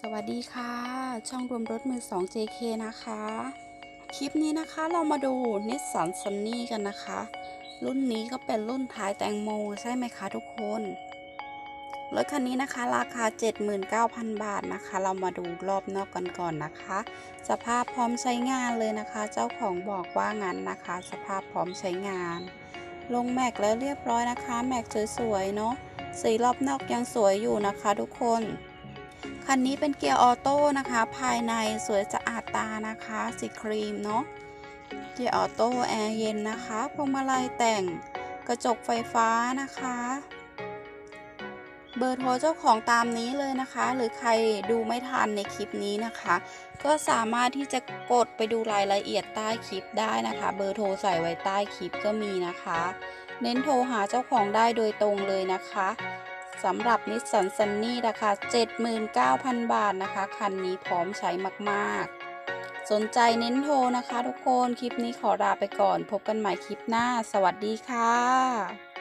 สวัสดีค่ะ ช่องรวมรถมือ 2 JK นะคะ คลิปนี้นะคะเรามาดูนิสสันซันนี่กันนะคะ รุ่นนี้ก็เป็นรุ่นท้ายแตงโมใช่ไหมคะทุกคน รถคันนี้นะคะ ราคา 79,000 บาทนะคะ เรามาดูรอบนอกกันก่อนนะคะ สภาพพร้อมใช้งานเลยนะคะ เจ้าของบอกว่างั้นนะคะ สภาพพร้อมใช้งาน ลงแม็กแล้วเรียบร้อยนะคะ แม็กสวยๆเนาะสีรอบนอกยังสวยอยู่นะคะ ทุกคน คันนี้เป็นเกียร์ออโต้นะคะ ภายในสวยสะอาดตานะคะ สีครีมเนาะ เกียร์ออโต้แอร์เย็นนะคะพวงมาลัยแต่งกระจกไฟฟ้านะคะ เบอร์โทรเจ้าของตามนี้เลยนะคะ หรือใครดูไม่ทันในคลิปนี้นะคะ ก็สามารถที่จะกดไปดูรายละเอียดใต้คลิปได้นะคะ เบอร์โทรใส่ไว้ใต้คลิปก็มีนะคะ เน้นโทรหาเจ้าของได้โดยตรงเลยนะคะ สำหรับนิสสันซันนี่ราคา 79,000 บาทนะคะ คันนี้พร้อมใช้มากๆ สนใจเน้นโทรนะคะทุกคน คลิปนี้ขอลาไปก่อน พบกันใหม่คลิปหน้า สวัสดีค่ะ